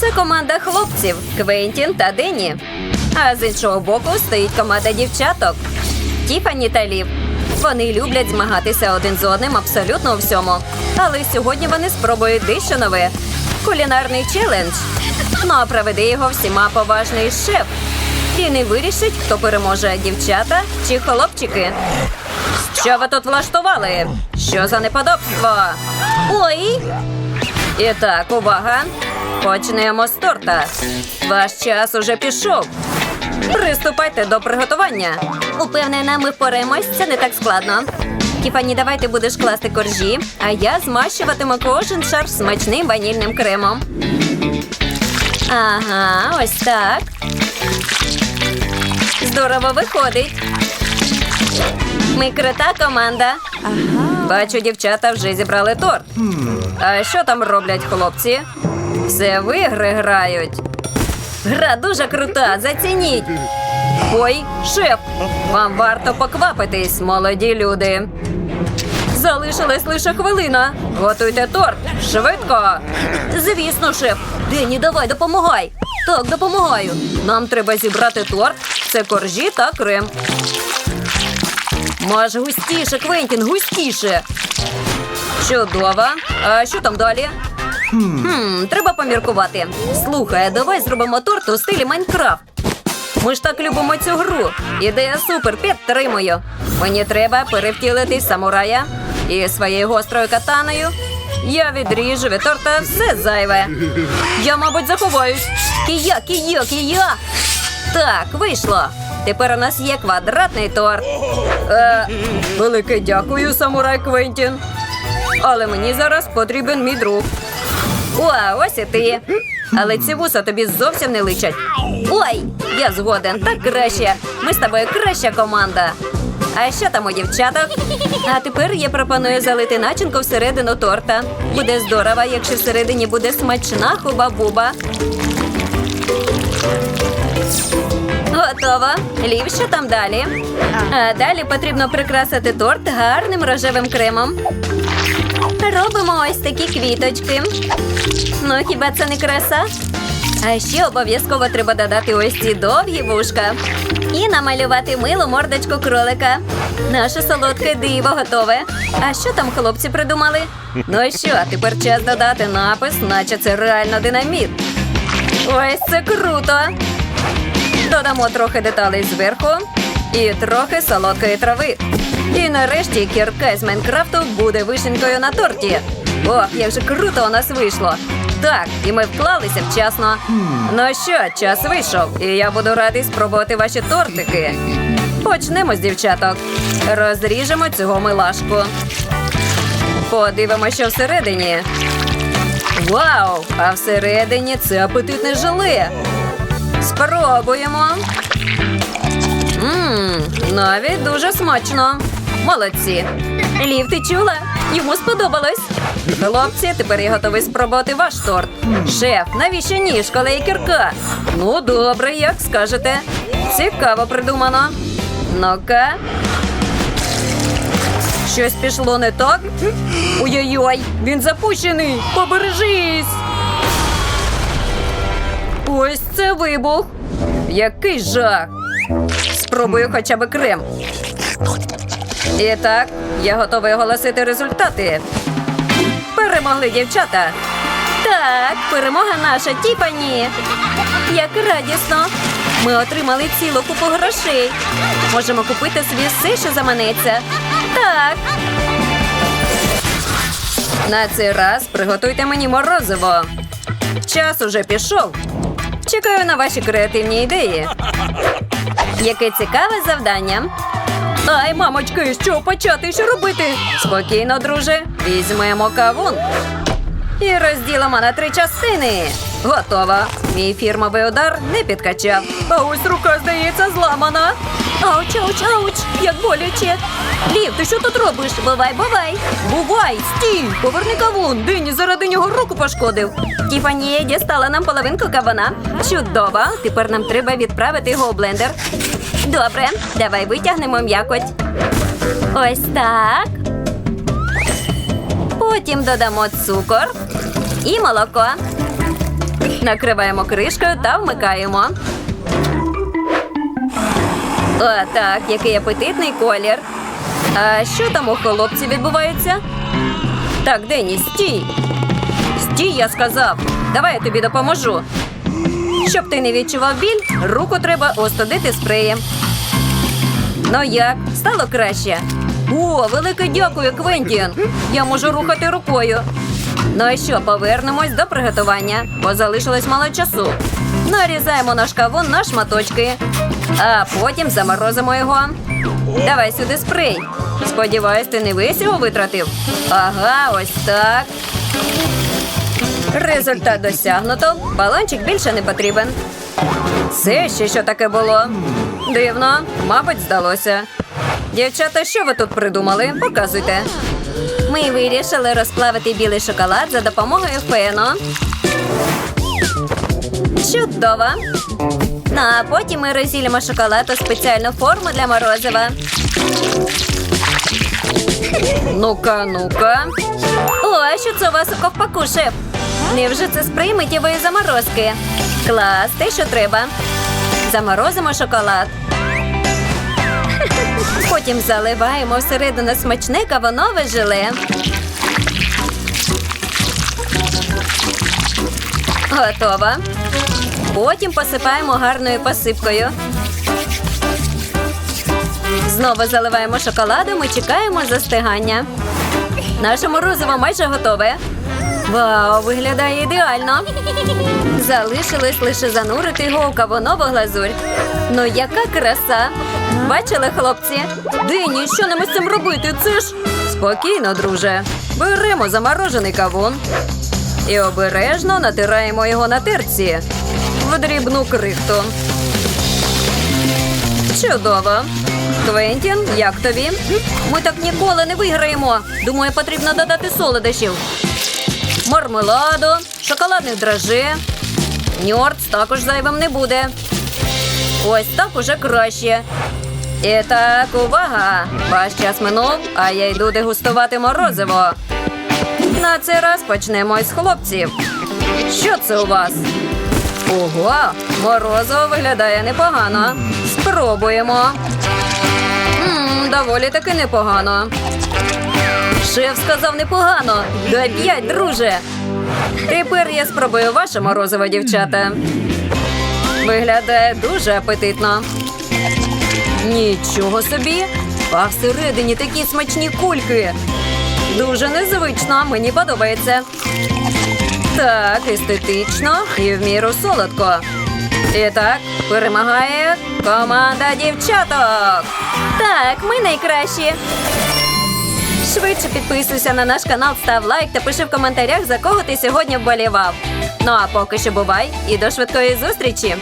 Це команда хлопців Квентін та Дені. А з іншого боку стоїть команда дівчаток Тіфані та Лів. Вони люблять змагатися один з одним абсолютно у всьому. Але сьогодні вони спробують дещо нове кулінарний челендж. Ну а проведе його всіма поважний шеф. І вирішить, хто переможе дівчата чи хлопчики. Що ви тут влаштували? Що за неподобство? Ой! І так, увага! Почнемо з торта. Ваш час уже пішов. Приступайте до приготування. Упевнена, ми впораємось, це не так складно. Тіфані, давай ти будеш класти коржі, а я змащуватиму кожен шар смачним ванільним кремом. Ага, ось так. Здорово виходить. Ми крута команда. Бачу, дівчата вже зібрали торт. А що там роблять хлопці? Все в ігри грають. Гра дуже крута, зацініть. Ой, шеф, вам варто поквапитись, молоді люди. Залишилась лише хвилина. Готуйте торт. Швидко. Звісно, шеф. Дені, давай, допомагай. Так, допомагаю. Нам треба зібрати торт. Це коржі та крем. Може, густіше, Квентін, густіше. Чудово. А що там далі? Хм, треба поміркувати. Слухай, давай зробимо торт у стилі Майнкрафт. Ми ж так любимо цю гру. Ідея супер, підтримую. Мені треба перевтілити самурая і своєю гострою катаною. Я відріжу від торта все зайве. Я, мабуть, заховаюсь. Кія, кія, кія. Так, вийшло. Тепер у нас є квадратний торт. Е, велике дякую, самурай Квентін. Але мені зараз потрібен мій друг. О, ось і ти. Але ці вуса тобі зовсім не личать. Ой, я згоден, так краще. Ми з тобою краща команда. А що там у дівчаток? А тепер я пропоную залити начинку всередину торта. Буде здорово, якщо всередині буде смачна хуба-буба. Готово. Лів, що там далі? А далі потрібно прикрасити торт гарним рожевим кремом. Робимо ось такі квіточки. Ну, хіба це не краса? А ще обов'язково треба додати ось ці довгі вушка. І намалювати милу мордочку кролика. Наше солодке диво готове. А що там хлопці придумали? Ну що, тепер час додати напис, наче це реально динаміт. Ось це круто! Додамо трохи деталей зверху і трохи солодкої трави. І нарешті кірка з Майнкрафту буде вишенькою на торті. Ох, як же круто у нас вийшло. Так, і ми вклалися вчасно. Ну що, час вийшов, і я буду радий спробувати ваші тортики. Почнемо з дівчаток. Розріжемо цього милашку. Подивимося, що всередині. Вау! А всередині це апетитне желе. Спробуємо. Навіть дуже смачно. Молодці. Лів, ти чула? Йому сподобалось. Хлопці, тепер я готовий спробувати ваш торт. Шеф, навіщо ніж, коли є кірка? Ну, добре, як скажете. Цікаво придумано. Ну-ка. Щось пішло не так? Ой-ой-ой, він запущений. Побережись. Ось це вибух. Який жах. Спробую хоча б крем. І так, я готовий оголосити результати. Перемогли дівчата. Так, перемога наша, Тіпані. Як радісно. Ми отримали цілу купу грошей. Можемо купити собі все, що заманеться. Так. На цей раз приготуйте мені морозиво. Час уже пішов. Чекаю на ваші креативні ідеї. Яке цікаве завдання. Ай, мамочки, що почати, що робити? Спокійно, друже, візьмемо кавун. І розділимо на три частини. Готово. Мій фірмовий удар не підкачав. А ось рука, здається, зламана. Ауч, ауч, ауч, як боляче. Лів, ти що тут робиш? Бувай, бувай. Бувай, стій! Поверни кавун. Дині заради нього руку пошкодив. Тіфанія дістала нам половинку кавуна. Чудово. Тепер нам треба відправити його у блендер. Добре, давай витягнемо м'якоть. Ось так. Потім додамо цукор і молоко. Накриваємо кришкою та вмикаємо. О, так, який апетитний колір. А що там у хлопці відбувається? Так, Денні, стій. Стій, я сказав. Давай я тобі допоможу. Щоб ти не відчував біль, руку треба остудити спреєм. Ну як, стало краще? О, велике дякую, Квентін. Я можу рухати рукою. Ну і що, повернемось до приготування, бо залишилось мало часу. Нарізаємо наш кавун на шматочки, а потім заморозимо його. Давай сюди спрей. Сподіваюсь, ти не весь його витратив. Ага, ось так. Результат досягнуто. Балончик більше не потрібен. Це ще що таке було? Дивно, мабуть, здалося. Дівчата, що ви тут придумали? Показуйте. Ми вирішили розплавити білий шоколад за допомогою фену. Чудово. Ну, а потім ми розділимо шоколад у спеціальну форму для морозива. Ну-ка, ну-ка. О, а що це у вас у ковпаку, шеф? Невже це спрей миттєвої заморозки? Клас, те, що треба. Заморозимо шоколад. Потім заливаємо всередину смачне кавунове желе. Готово. Потім посипаємо гарною посипкою. Знову заливаємо шоколадом і чекаємо застигання. Наше морозиво майже готове. Вау, виглядає ідеально. Залишилось лише занурити його у кавунову глазурь. Ну, яка краса! Бачили, хлопці? Дині, що нам із цим робити? Це ж спокійно, друже. Беремо заморожений кавун і обережно натираємо його на терці в дрібну крихту. Чудово. Квентін, як тобі? Ми так ніколи не виграємо. Думаю, потрібно додати солодощів. Мармеладу, шоколадних дрожжі. Ньорц також зайвим не буде. Ось так уже краще. І так, увага! Ваш час минув, а я йду дегустувати морозиво. На цей раз почнемо із хлопців. Що це у вас? Ого, морозиво виглядає непогано. Спробуємо. М, доволі таки непогано. Шеф сказав непогано. Дай п'ять, друже. Тепер я спробую ваше морозиво, дівчата. Виглядає дуже апетитно. Нічого собі. А всередині такі смачні кульки. Дуже незвично, мені подобається. Так, естетично і в міру солодко. І так, перемагає команда дівчаток. Так, ми найкращі. Швидше підписуйся на наш канал, став лайк та пиши в коментарях, за кого ти сьогодні вболівав. Ну а поки що бувай і до швидкої зустрічі!